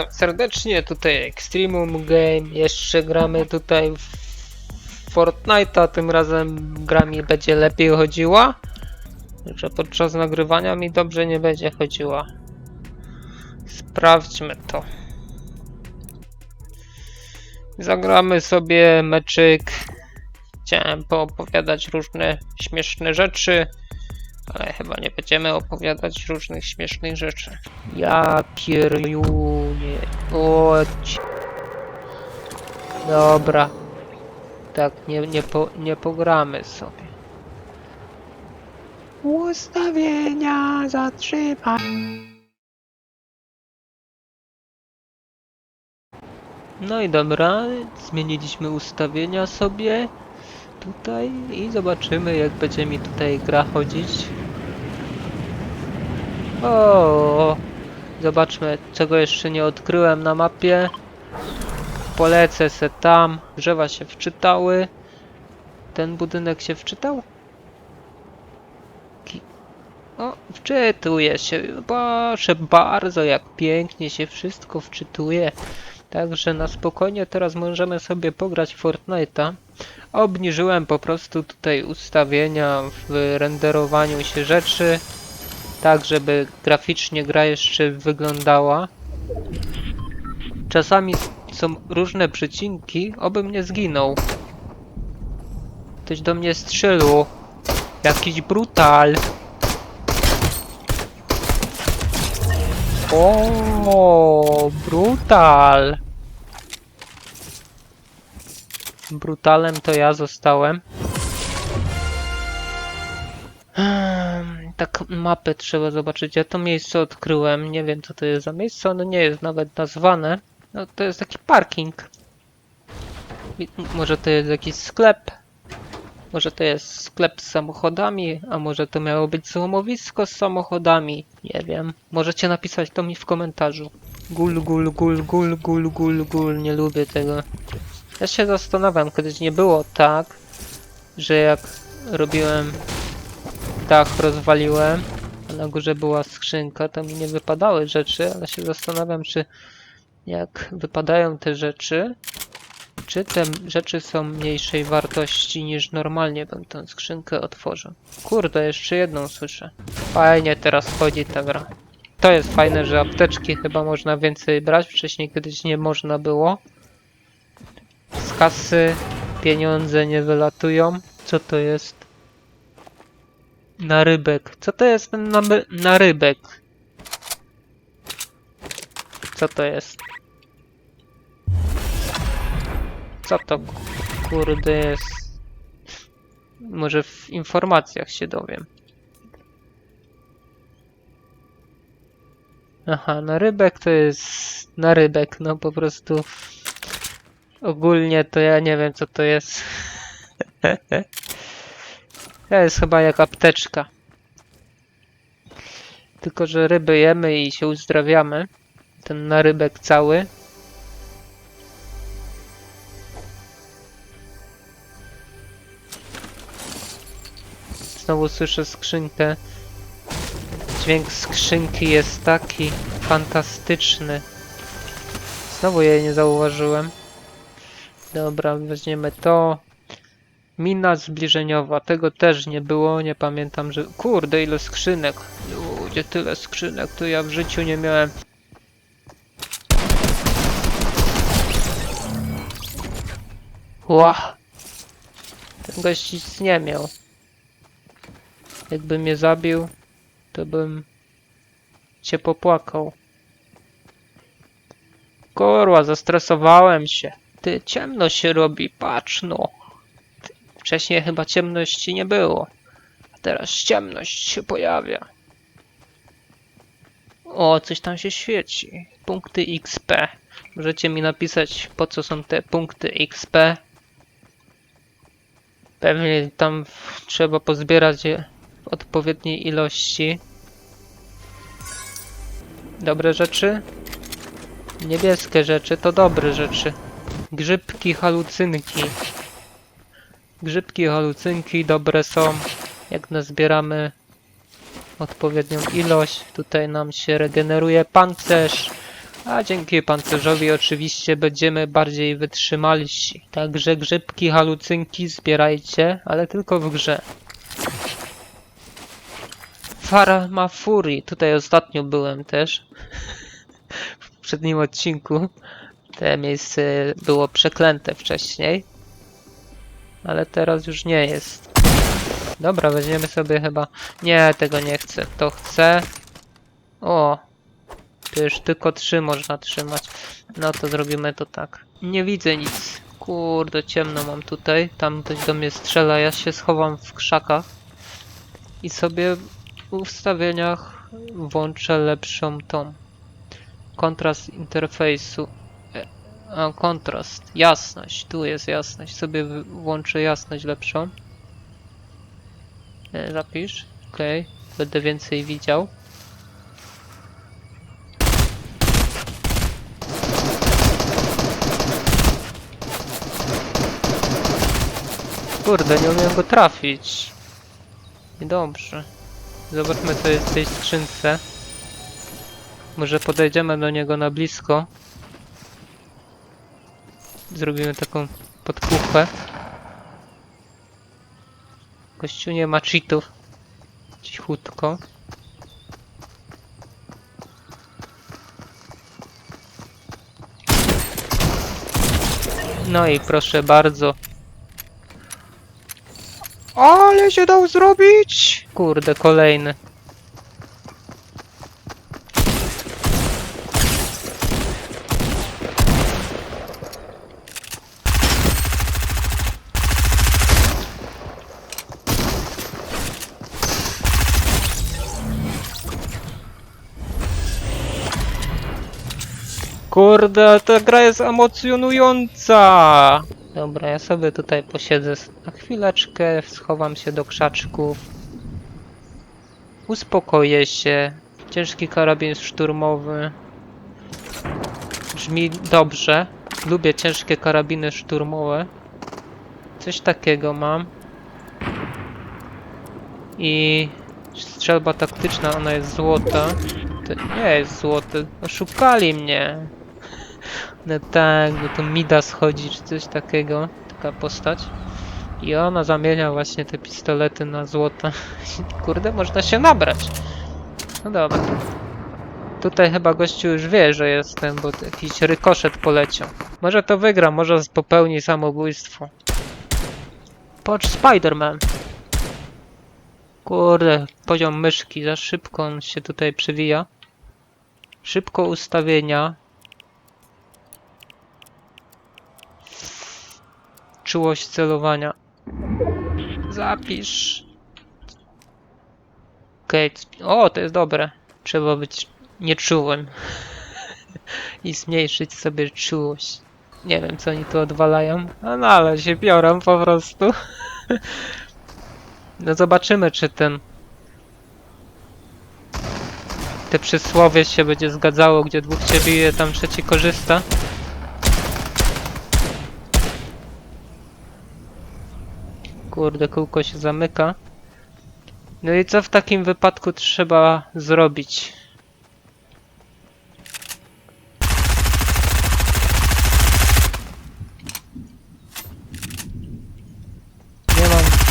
witam serdecznie, tutaj Extremum Game, jeszcze gramy tutaj w Fortnite'a, tym razem gra mi będzie lepiej chodziła, że podczas nagrywania mi dobrze nie będzie chodziła. Sprawdźmy to. Zagramy sobie meczyk. Chciałem poopowiadać różne śmieszne rzeczy, ale chyba nie będziemy opowiadać różnych śmiesznych rzeczy. Ja pierjunie. Chodź. Dobra. Tak, nie, nie, po, nie pogramy sobie. Ustawienia zatrzymaj. No i dobra, zmieniliśmy ustawienia sobie tutaj i zobaczymy jak będzie mi tutaj gra chodzić. O, zobaczmy czego jeszcze nie odkryłem na mapie. Polecę se tam. Drzewa się wczytały. Ten budynek się wczytał? O, wczytuje się. Proszę bardzo, jak pięknie się wszystko wczytuje. Także na spokojnie teraz możemy sobie pograć Fortnite'a. Obniżyłem po prostu tutaj ustawienia w renderowaniu się rzeczy, tak żeby graficznie gra jeszcze wyglądała. Czasami są różne przecinki, obym nie zginął. Ktoś do mnie strzelił. Jakiś brutal. O, brutal. Brutalem to ja zostałem. Tak, mapę trzeba zobaczyć. Ja to miejsce odkryłem. Nie wiem, co to jest za miejsce. Ono nie jest nawet nazwane. No, to jest taki parking. Może to jest jakiś sklep. Może to jest sklep z samochodami, a może to miało być złomowisko z samochodami. Nie wiem. Możecie napisać to mi w komentarzu. Gul, gul, gul, gul, gul, gul, gul. Nie lubię tego. Ja się zastanawiam, kiedyś nie było tak, że jak robiłem dach, rozwaliłem, a na górze była skrzynka, to mi nie wypadały rzeczy, ale się zastanawiam, czy jak wypadają te rzeczy, czy te rzeczy są mniejszej wartości niż normalnie bym tę skrzynkę otworzył. Kurde, jeszcze jedną słyszę. Fajnie teraz chodzi ta gra. To jest fajne, że apteczki chyba można więcej brać, wcześniej kiedyś nie można było. Z kasy pieniądze nie wylatują. Co to jest? Narybek. Co to jest ten narybek? Co to jest? Co to kurde jest? Może w informacjach się dowiem. Aha, narybek to jest narybek, no po prostu ogólnie to ja nie wiem co to jest. To jest chyba jak apteczka. Tylko, że ryby jemy i się uzdrawiamy. Ten narybek cały. Znowu słyszę skrzynkę. Dźwięk skrzynki jest taki fantastyczny. Znowu jej nie zauważyłem. Dobra, weźmiemy to. Mina zbliżeniowa, tego też nie było, nie pamiętam, że... Kurde, ile skrzynek. Ludzie, tyle skrzynek, to ja w życiu nie miałem. Ła! Ten gość nic nie miał. Jakby mnie zabił, to bym cię popłakał. Kurwa, zestresowałem się. Ty, ciemno się robi, patrz no. Wcześniej chyba ciemności nie było. A teraz ciemność się pojawia. O, coś tam się świeci. Punkty XP. Możecie mi napisać, po co są te punkty XP. Pewnie tam trzeba pozbierać je w odpowiedniej ilości. Dobre rzeczy? Niebieskie rzeczy to dobre rzeczy. Grzybki, halucynki. Grzybki, halucynki dobre są, jak nazbieramy odpowiednią ilość. Tutaj nam się regeneruje pancerz, A dzięki pancerzowi oczywiście będziemy bardziej wytrzymalsi. Także grzybki, halucynki zbierajcie, ale tylko w grze. Farma Fury. Tutaj ostatnio byłem też. W poprzednim odcinku. Te miejsce było przeklęte wcześniej. Ale teraz już nie jest. Dobra, weźmiemy sobie chyba... Nie, tego nie chcę. To chcę. O! Już tylko trzy można trzymać. No to zrobimy to tak. Nie widzę nic. Kurde, ciemno mam tutaj. Tam ktoś do mnie strzela. Ja się schowam w krzakach. I sobie w ustawieniach włączę lepszą tą. Kontrast interfejsu. A, kontrast. Jasność. Tu jest jasność. Sobie włączę jasność lepszą. E, Zapisz. Okej. Będę więcej widział. Kurde, nie umiem go trafić. Niedobrze. Zobaczmy co jest w tej skrzynce. Może podejdziemy do niego na blisko. Zrobimy taką podpuchę. Gościu nie ma cheatów. Cichutko. No i proszę bardzo. Ale się dał zrobić! Kurde, kolejny. Kurde, ta gra jest emocjonująca! Dobra, ja sobie tutaj posiedzę na chwileczkę, schowam się do krzaczków. Uspokoję się. Ciężki karabin szturmowy. Brzmi dobrze. Lubię ciężkie karabiny szturmowe. Coś takiego mam. I strzelba taktyczna, ona jest złota. To nie jest złoty. Oszukali mnie. No tak, bo to Mida schodzi, czy coś takiego. Taka postać. I ona zamienia właśnie te pistolety na złote. Kurde, można się nabrać. No dobra. Tutaj chyba gościu już wie, że jestem, bo jakiś rykoszet poleciał. Może to wygra, może popełni samobójstwo. Pocz Spider-Man. Kurde, poziom myszki, za szybko on się tutaj przewija. Szybko ustawienia. Czułość celowania. Zapisz. Okej, c- o, to jest dobre. Trzeba być nieczułym. I zmniejszyć sobie czułość. Nie wiem, co oni tu odwalają. No, no ale się biorą po prostu. No zobaczymy, czy ten... Te przysłowie się będzie zgadzało, gdzie dwóch cię bije, tam trzeci korzysta. Kurde, kółko się zamyka. No i co w takim wypadku trzeba zrobić? Nie mam.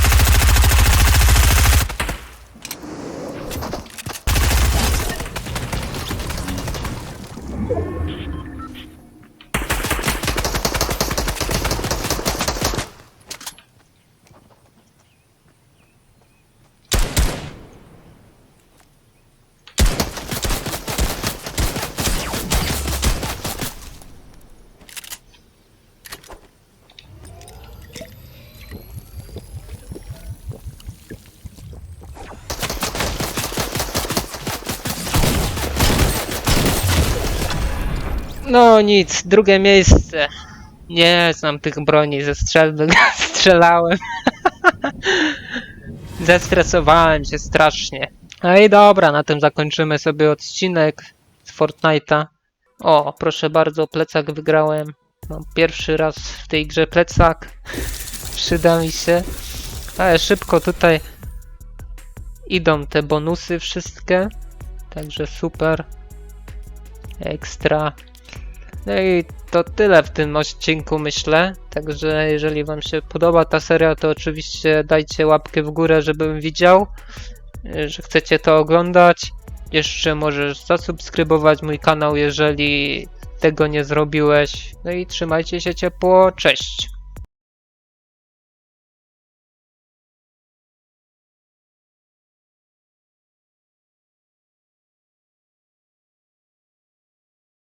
No nic, drugie miejsce. Nie znam tych broni ze strzelby, strzelałem. Zestresowałem się strasznie. No i dobra, na tym zakończymy sobie odcinek z Fortnite'a. O, proszę bardzo, plecak wygrałem. Mam pierwszy raz w tej grze plecak. Przyda mi się. Ale szybko tutaj idą te bonusy wszystkie. Także super. Ekstra. No i to tyle w tym odcinku, myślę. Także jeżeli Wam się podoba ta seria, to oczywiście dajcie łapkę w górę, żebym widział, y, że chcecie to oglądać. Jeszcze możesz zasubskrybować mój kanał, jeżeli tego nie zrobiłeś. No i trzymajcie się ciepło. Cześć!